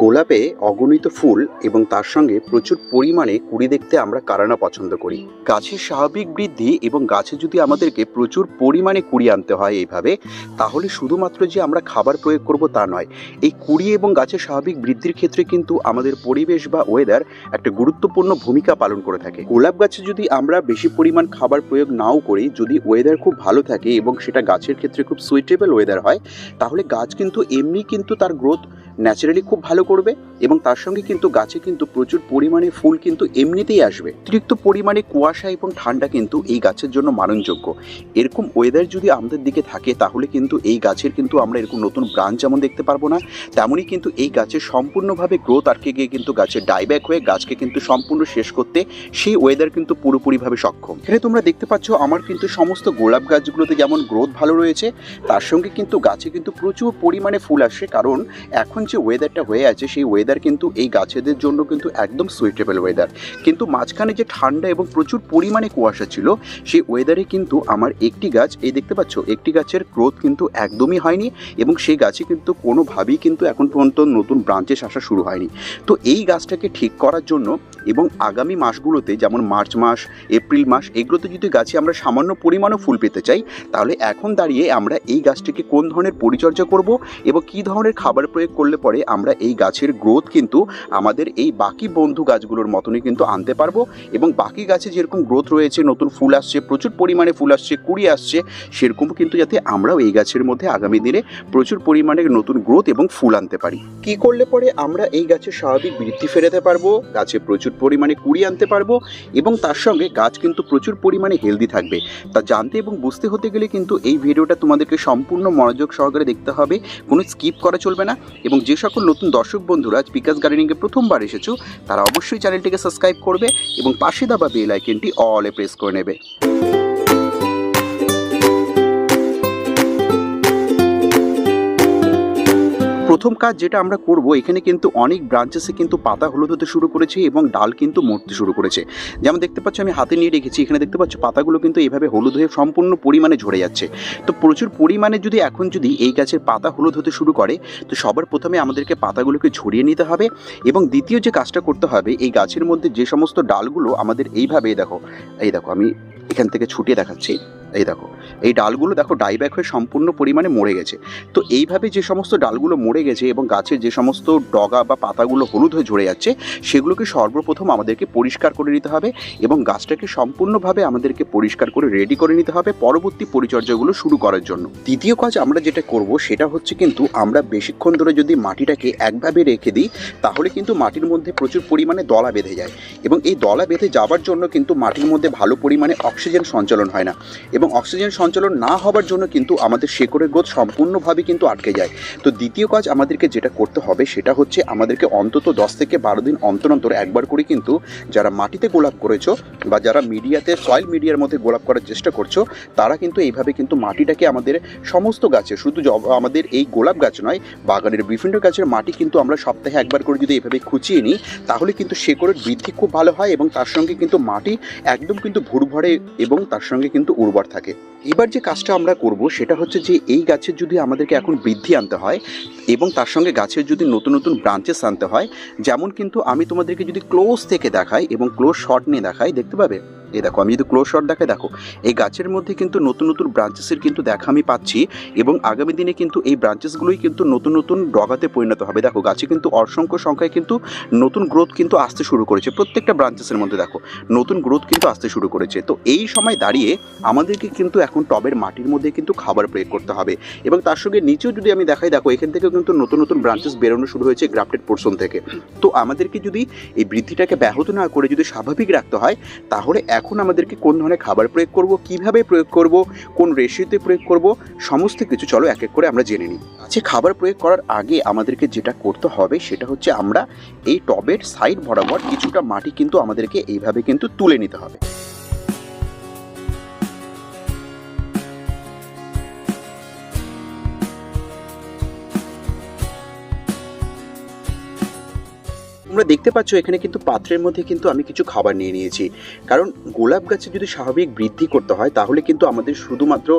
গোলাপে অগণিত ফুল এবং তার সঙ্গে প্রচুর পরিমাণে কুড়ি দেখতে আমরা কারানা পছন্দ করি। গাছের স্বাভাবিক বৃদ্ধি এবং গাছে যদি আমাদেরকে প্রচুর পরিমাণে কুড়ি আনতে হয় এইভাবে, তাহলে শুধুমাত্র যে আমরা খাবার প্রয়োগ করব তা নয়, এই কুড়ি এবং গাছের স্বাভাবিক বৃদ্ধির ক্ষেত্রে কিন্তু আমাদের পরিবেশ বা ওয়েদার একটা গুরুত্বপূর্ণ ভূমিকা পালন করে থাকে। গোলাপ গাছে যদি আমরা বেশি পরিমাণ খাবার প্রয়োগ নাও করি, যদি ওয়েদার খুব ভালো থাকে এবং সেটা গাছের ক্ষেত্রে খুব সুইটেবল ওয়েদার হয়, তাহলে গাছ কিন্তু এমনি কিন্তু তার গ্রোথ ন্যাচারালি খুব ভালো করবে এবং তার সঙ্গে কিন্তু গাছে কিন্তু প্রচুর পরিমাণে ফুল কিন্তু এমনিতেই আসবে। অতিরিক্ত পরিমাণে কুয়াশা এবং ঠান্ডা কিন্তু এই গাছের জন্য মারণযোগ্য। এরকম ওয়েদার যদি আমাদের দিকে থাকে, তাহলে কিন্তু এই গাছের কিন্তু আমরা এরকম নতুন ব্রাঞ্চ যেমন দেখতে পারব না তেমনই কিন্তু এই গাছের সম্পূর্ণভাবে গ্রোথ আটকে গিয়ে কিন্তু গাছের ডাইব্যাক হয়ে গাছকে কিন্তু সম্পূর্ণ শেষ করতে সেই ওয়েদার কিন্তু পুরোপুরিভাবে সক্ষম। এখানে তোমরা দেখতে পাচ্ছ আমার কিন্তু সমস্ত গোলাপ গাছগুলোতে যেমন গ্রোথ ভালো রয়েছে, তার সঙ্গে কিন্তু গাছে কিন্তু প্রচুর পরিমাণে ফুল আসছে কারণ এখন যে ওয়েদারটা হয়ে আছে, সেই ওয়েদার কিন্তু এই গাছেদের জন্য কিন্তু একদম সুইটেবল ওয়েদার কিন্তু মাঝখানে যে ঠান্ডা এবং প্রচুর পরিমাণে কুয়াশা ছিল, সেই ওয়েদারে কিন্তু আমার একটি গাছ, এই দেখতে পাচ্ছ, একটি গাছের গ্রোথ কিন্তু একদমই হয়নি এবং সেই গাছে কিন্তু কোনোভাবেই কিন্তু এখন পর্যন্ত নতুন ব্রাঞ্চেস আসা শুরু হয়নি। তো এই গাছটাকে ঠিক করার জন্য এবং আগামী মাসগুলোতে, যেমন মার্চ মাস, এপ্রিল মাস, এগুলোতে যদি গাছে আমরা সামান্য পরিমাণও ফুল পেতে চাই, তাহলে এখন দাঁড়িয়ে আমরা এই গাছটিকে কোন ধরনের পরিচর্যা করব এবং কী ধরনের খাবার প্রয়োগ করলে পরে আমরা এই গাছের গ্রোথ কিন্তু আমাদের এই বাকি বন্ধু গাছগুলোর মতনই কিন্তু আনতে পারব। এবং বাকি গাছে যেরকম গ্রোথ রয়েছে, নতুন ফুল আসছে, প্রচুর পরিমাণে ফুল আসছে, কুড়ি আসছে, সেরকম কিন্তু যাতে আমরাও এই গাছের মধ্যে আগামী দিনে প্রচুর পরিমাণে নতুন গ্রোথ এবং ফুল আনতে পারি। কি করলে পরে আমরা এই গাছের স্বাভাবিক বৃদ্ধি ফেরাতে পারব, গাছে প্রচুর পরিমাণে কুড়ি আনতে পারব এবং তার সঙ্গে গাছ কিন্তু প্রচুর পরিমাণে হেলদি থাকবে। তা জানতে এবং বুঝতে হতে গেলে কিন্তু এই ভিডিওটা তোমাদেরকে সম্পূর্ণ মনোযোগ সহকারে দেখতে হবে, কোনো স্কিপ করা চলবে না এবং যে সকল নতুন দর্শক বন্ধুরা আজ বিকাশ গার্ডেনিংয়ে প্রথমবার এসেছ, তারা অবশ্যই চ্যানেলটিকে সাবস্ক্রাইব করবে এবং পাশে দাবা বেল আইকনটি অলে প্রেস করে নেবে। প্রথম কাজ যেটা আমরা করব, এখানে কিন্তু অনেক ব্রাঞ্চেসে কিন্তু পাতা হলুদ হতে শুরু করেছে এবং ডাল কিন্তু মরতে শুরু করেছে। যেমন দেখতে পাচ্ছ, আমি হাতে নিয়ে রেখেছি, এখানে দেখতে পাচ্ছ পাতাগুলো কিন্তু এইভাবে হলুদ হয়ে সম্পূর্ণ পরিমাণে ঝরে যাচ্ছে। তো প্রচুর পরিমাণে যদি এখন যদি এই গাছের পাতা হলুদ হতে শুরু করে, তো সবার প্রথমে আমাদেরকে পাতাগুলোকে ঝরিয়ে নিতে হবে এবং দ্বিতীয় যে কাজটা করতে হবে, এই গাছের মধ্যে যে সমস্ত ডালগুলো আমাদের এইভাবে দেখো, এই দেখো, আমি এখান থেকে ছুটিয়ে দেখাচ্ছি। এই দেখো, এই ডালগুলো দেখো ডাইব্যাক হয়ে সম্পূর্ণ পরিমাণে মরে গেছে। তো এইভাবে যে সমস্ত ডালগুলো মরে গেছে এবং গাছের যে সমস্ত ডগা বা পাতাগুলো হলুদ হয়ে ঝরে যাচ্ছে, সেগুলোকে সর্বপ্রথম আমাদেরকে পরিষ্কার করে নিতে হবে এবং গাছটাকে সম্পূর্ণভাবে আমাদেরকে পরিষ্কার করে রেডি করে নিতে হবে পরবর্তী পরিচর্যাগুলো শুরু করার জন্য। দ্বিতীয় কাজ আমরা যেটা করব, সেটা হচ্ছে কিন্তু আমরা বেশিক্ষণ ধরে যদি মাটিটাকে একভাবে রেখে দিই, তাহলে কিন্তু মাটির মধ্যে প্রচুর পরিমাণে দলা বেঁধে যায়। এবং এই দলা বেঁধে যাবার জন্য কিন্তু মাটির মধ্যে ভালো পরিমাণে অক্সিজেন সঞ্চালন হয় না। এবং অক্সিজেন সঞ্চালন না হবার জন্য কিন্তু আমাদের শেকড়ের গ্রোথ সম্পূর্ণভাবে কিন্তু আটকে যায়। তো দ্বিতীয় কাজ আমাদেরকে যেটা করতে হবে সেটা হচ্ছে আমাদেরকে অন্তত দশ থেকে বারো দিন অন্তর অন্তর একবার করে কিন্তু যারা মাটিতে গোলাপ করেছ বা যারা মিডিয়াতে সয়েল মিডিয়ার মধ্যে গোলাপ করার চেষ্টা করছ, তারা কিন্তু এইভাবে কিন্তু মাটিটাকে আমাদের সমস্ত গাছে, শুধু আমাদের এই গোলাপ গাছ নয়, বাগানের বিভিন্ন গাছের মাটি কিন্তু আমরা সপ্তাহে একবার করে যদি এভাবে খুঁচিয়ে নিই, তাহলে কিন্তু শেকড়ের বৃদ্ধি খুব ভালো হয় এবং তার সঙ্গে কিন্তু মাটি একদম কিন্তু ভুরভরে এবং তার সঙ্গে কিন্তু উর্বর থাকে। এবার যে কাজটা আমরা করব সেটা হচ্ছে যে এই গাছের যদি আমাদেরকে এখন বৃদ্ধি আনতে হয় এবং তার সঙ্গে গাছের যদি নতুন নতুন ব্রাঞ্চেস আনতে হয়, যেমন কিন্তু আমি তোমাদেরকে যদি ক্লোজ থেকে দেখাই এবং ক্লোজ শট নিয়ে দেখাই, দেখতে পাবে? এই দেখো, আমি যদি ক্লোজ শট দেখাই, দেখো, এই গাছের মধ্যে কিন্তু নতুন নতুন ব্রাঞ্চেসের কিন্তু দেখা আমি পাচ্ছি এবং আগামী দিনে কিন্তু এই ব্রাঞ্চেসগুলোই কিন্তু নতুন নতুন ডগাতে পরিণত হবে। দেখো, গাছে কিন্তু অসংখ্য সংখ্যায় কিন্তু নতুন গ্রোথ কিন্তু আসতে শুরু করেছে, প্রত্যেকটা ব্রাঞ্চেসের মধ্যে দেখো, নতুন গ্রোথ কিন্তু আসতে শুরু করেছে। তো এই সময় দাঁড়িয়ে আমাদেরকে কিন্তু এখন টবের মাটির মধ্যে কিন্তু খাবার প্রয়োগ করতে হবে এবং তার সঙ্গে নিচেও যদি আমি দেখাই, দেখো, এখান থেকেও কিন্তু নতুন নতুন ব্রাঞ্চেস বেরোনো শুরু হয়েছে গ্রাফটেড পোর্শন থেকে। তো আমাদেরকে যদি এই বৃদ্ধিটাকে ব্যাহত না করে যদি স্বাভাবিক রাখতে হয়, তাহলে এখন আমাদেরকে কোন ধরনের খাবার প্রয়োগ করব, কীভাবে প্রয়োগ করব, কোন রেশিওতে প্রয়োগ করব, সমস্ত কিছু চলো এক এক করে আমরা জেনে নিই। আচ্ছা খাবার প্রয়োগ করার আগে আমাদেরকে যেটা করতে হবে সেটা হচ্ছে আমরা এই টবের সাইড বরাবর কিছুটা মাটি কিন্তু আমাদেরকে এইভাবে কিন্তু তুলে নিতে হবে। তোমরা দেখতে পাচ্ছ এখানে কিন্তু পাত্রের মধ্যে কিন্তু আমি কিছু খাবার নিয়ে নিয়েছি। কারণ গোলাপ গাছে যদি স্বাভাবিক বৃদ্ধি করতে হয়, তাহলে কিন্তু আমাদের শুধুমাত্র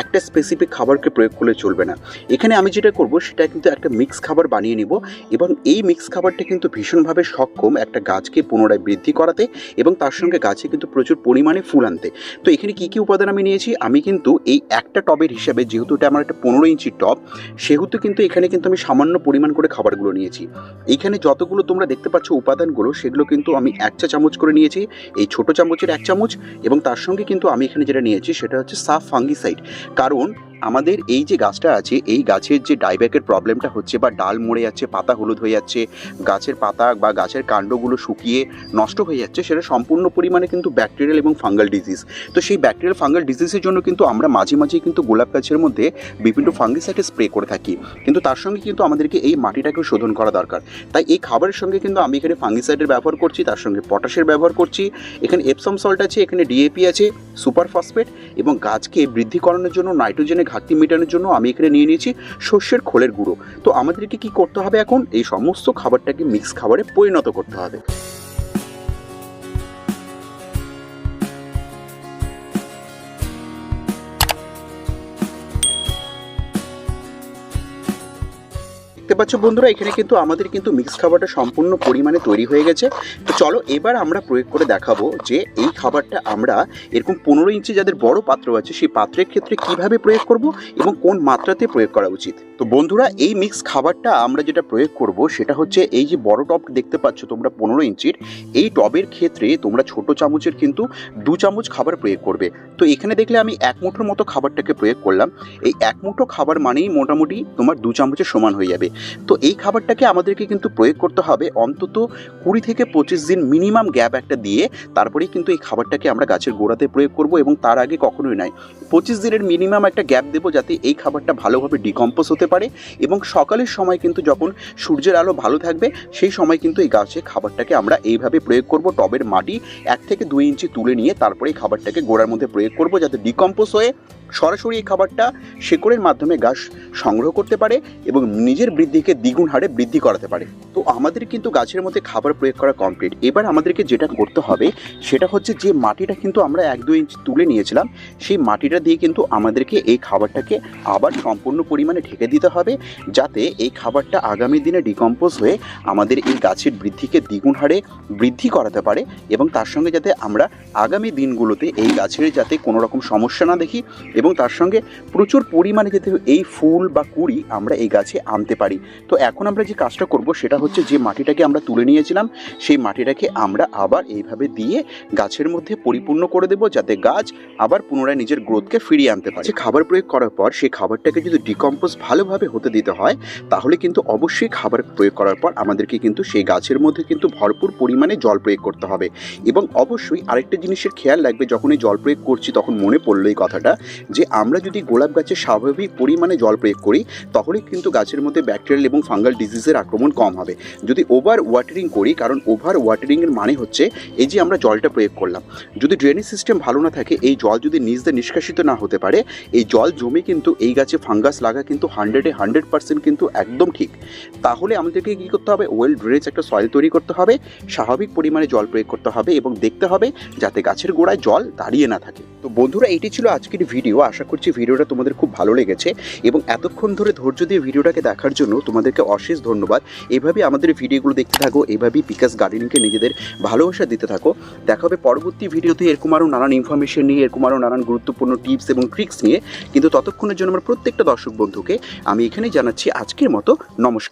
একটা স্পেসিফিক খাবারকে প্রয়োগ করলে চলবে না। এখানে আমি যেটা করব, সেটা কিন্তু একটা মিক্স খাবার বানিয়ে নিব এবং এই মিক্স খাবারটা কিন্তু ভীষণভাবে সক্ষম একটা গাছকে পুনরায় বৃদ্ধি করাতে এবং তার সঙ্গে গাছে কিন্তু প্রচুর পরিমাণে ফুল আনতে। তো এখানে কী কী উপাদান আমি নিয়েছি? আমি কিন্তু এই একটা টবের হিসাবে, যেহেতু এটা আমার একটা পনেরো ইঞ্চির টব, সেহেতু কিন্তু এখানে কিন্তু আমি সামান্য পরিমাণ করে খাবারগুলো নিয়েছি। এখানে যতগুলো তোমরা দেখতে পাচ্ছ উপাদানগুলো, সেগুলো কিন্তু আমি এক চা চামচ করে নিয়েছি। এই ছোট চামচের এক চামচ এবং তার সঙ্গে কিন্তু আমি এখানে যেটা নিয়েছি সেটা হচ্ছে সাফ ফাঙ্গিসাইড। কারণ আমাদের এই যে গাছটা আছে, এই গাছের যে ডাইব্যাকের প্রবলেমটা হচ্ছে বা ডাল মরে যাচ্ছে, পাতা হলুদ হয়ে যাচ্ছে, গাছের পাতা বা গাছের কাণ্ডগুলো শুকিয়ে নষ্ট হয়ে যাচ্ছে, সেটা সম্পূর্ণ পরিমাণে কিন্তু ব্যাকটেরিয়াল এবং ফাঙ্গাল ডিজিজ তো সেই ব্যাকটেরিয়াল ফাঙ্গাল ডিজিজের জন্য কিন্তু আমরা মাঝে মাঝে কিন্তু গোলাপ গাছের মধ্যে বিভিন্ন ফাঙ্গিসাইডে স্প্রে করে থাকি। কিন্তু তার সঙ্গে কিন্তু আমাদেরকে এই মাটিটাকেও শোধন করা দরকার। তাই এই খাবারের সঙ্গে কিন্তু আমি এখানে ফাঙ্গিসাইডের ব্যবহার করছি, তার সঙ্গে পটাশের ব্যবহার করছি। এখানে এপসম সল্ট আছে, এখানে ডিএপি আছে সুপার ফসফেট এবং গাছকে বৃদ্ধি করানোর জন্য নাইট্রোজেনের ঘাটতি মেটানোর জন্য আমি এখানে নিয়ে নিয়েছি শস্যের খোলের গুঁড়ো। তো আমাদেরকে কি করতে হবে এখন? এই সমস্ত খাবারটাকে মিক্স খাবারে পরিণত করতে হবে। দেখতে পাচ্ছ বন্ধুরা, এখানে কিন্তু আমাদের কিন্তু মিক্স খাবারটা সম্পূর্ণ পরিমাণে তৈরি হয়ে গেছে। তো চলো এবার আমরা প্রয়োগ করে দেখাবো যে এই খাবারটা আমরা এরকম পনেরো ইঞ্চি যাদের বড় পাত্র আছে, সেই পাত্রের ক্ষেত্রে কীভাবে প্রয়োগ করব এবং কোন মাত্রাতে প্রয়োগ করা উচিত। তো বন্ধুরা, এই মিক্স খাবারটা আমরা যেটা প্রয়োগ করব, সেটা হচ্ছে এই যে বড় টব দেখতে পাচ্ছ তোমরা পনেরো ইঞ্চির, এই টবের ক্ষেত্রে তোমরা ছোট চামচের কিন্তু দু চামচ খাবার প্রয়োগ করবে। তো এখানে দেখলে আমি এক মুঠোর মতো খাবারটাকে প্রয়োগ করলাম। এই এক মুঠো খাবার মানেই মোটামুটি তোমার দু চামচের সমান হয়ে যাবে। তো এই খাবারটাকে আমাদেরকে কিন্তু প্রয়োগ করতে হবে অন্তত কুড়ি থেকে পঁচিশ দিন মিনিমাম গ্যাপ একটা দিয়ে তারপরেই কিন্তু এই খাবারটাকে আমরা গাছের গোড়াতে প্রয়োগ করব এবং তার আগে কখনোই নয়। পঁচিশ দিনের মিনিমাম একটা গ্যাপ দেবো যাতে এই খাবারটা ভালোভাবে ডিকম্পোজ হতে পারে এবং সকালের সময় কিন্তু যখন সূর্যের আলো ভালো থাকবে সেই সময় কিন্তু এই গাছে খাবারটাকে আমরা এইভাবে প্রয়োগ করব। টবের মাটি এক থেকে দুই ইঞ্চি তুলে নিয়ে তারপরে এই খাবারটাকে গোড়ার মধ্যে প্রয়োগ করব যাতে ডিকম্পোজ হয়ে সরাসরি এই খাবারটা শেকড়ের মাধ্যমে গাছ সংগ্রহ করতে পারে এবং নিজের বৃদ্ধিকে দ্বিগুণ হারে বৃদ্ধি করাতে পারে। তো আমাদের কিন্তু গাছের মধ্যে খাবার প্রয়োগ করা কমপ্লিট এবার আমাদেরকে যেটা করতে হবে, সেটা হচ্ছে যে মাটিটা কিন্তু আমরা এক দুই ইঞ্চ তুলে নিয়েছিলাম, সেই মাটিটা দিয়ে কিন্তু আমাদেরকে এই খাবারটাকে আবার সম্পূর্ণ পরিমাণে ঢেকে দিতে হবে, যাতে এই খাবারটা আগামী দিনে ডিকম্পোজ হয়ে আমাদের এই গাছের বৃদ্ধিকে দ্বিগুণ হারে বৃদ্ধি করাতে পারে এবং তার সঙ্গে যাতে আমরা আগামী দিনগুলোতে এই গাছের যাতে কোনো রকম সমস্যা না দেখি এবং তার সঙ্গে প্রচুর পরিমাণে যাতে এই ফুল বা কুড়ি আমরা এই গাছে আনতে পারি। তো এখন আমরা যে কাজটা করব সেটা হচ্ছে যে মাটিটাকে আমরা তুলে নিয়েছিলাম, সেই মাটিটাকে আমরা আবার এইভাবে দিয়ে গাছের মধ্যে পরিপূর্ণ করে দেব যাতে গাছ আবার পুনরায় নিজের গ্রোথকে ফিরিয়ে আনতে পারে। খাবার প্রয়োগ করার পর সেই খাবারটাকে যদি ডিকম্পোজ ভালোভাবে হতে দিতে হয়, তাহলে কিন্তু অবশ্যই খাবার প্রয়োগ করার পর আমাদেরকে কিন্তু সেই গাছের মধ্যে কিন্তু ভরপুর পরিমাণে জল প্রয়োগ করতে হবে। এবং অবশ্যই আরেকটা জিনিসের খেয়াল রাখবে যখন এই জল প্রয়োগ করছি তখন মনে পড়ল এই কথাটা যে আমরা যদি গোলাপ গাছে স্বাভাবিক পরিমাণে জল প্রয়োগ করি তাহলে কিন্তু গাছের মধ্যে ব্যাকটেরিয়াল এবং ফাঙ্গাল ডিজিজের আক্রমণ কম হবে। যদি ওভার ওয়াটারিং করি, কারণ ওভার ওয়াটারিংয়ের মানে হচ্ছে এই যে আমরা জলটা প্রয়োগ করলাম। যদি ড্রেনেজ সিস্টেম ভালো না থাকে, এই জল যদি নিজ দিয়ে নিষ্কাশিত না হতে পারে, এই জল জমে কিন্তু এই গাছে ফাঙ্গাস লাগা কিন্তু হান্ড্রেডে হান্ড্রেড পার্সেন্ট কিন্তু একদম ঠিক। তাহলে আমাদেরকে কী করতে হবে? ওয়েল ড্রেনেজ একটা সয়েল তৈরি করতে হবে, স্বাভাবিক পরিমাণে জল প্রয়োগ করতে হবে এবং দেখতে হবে যাতে গাছের গোড়ায় জল দাঁড়িয়ে না থাকে। তো বন্ধুরা এটি ছিল আজকের ভিডিও আশা করছি ভিডিওটা তোমাদের খুব ভালো লেগেছে এবং এতক্ষণ ধরে ধৈর্য দিয়ে ভিডিওটাকে দেখার জন্য তোমাদেরকে অশেষ ধন্যবাদ। এভাবে আমাদের ভিডিওগুলো দেখতে থাকো, এভাবেই বিকাশ গার্ডেনিংকে নিজেদের ভালোবাসা দিতে থাকো। দেখা হবে পরবর্তী ভিডিওতে এরকম আরও নানান ইনফরমেশন নিয়ে, এরকম আরও নানান গুরুত্বপূর্ণ টিপস এবং ট্রিক্স নিয়ে। কিন্তু ততক্ষণের জন্য আমার প্রত্যেকটা দর্শক বন্ধুকে আমি এখানেই জানাচ্ছি আজকের মতো নমস্কার।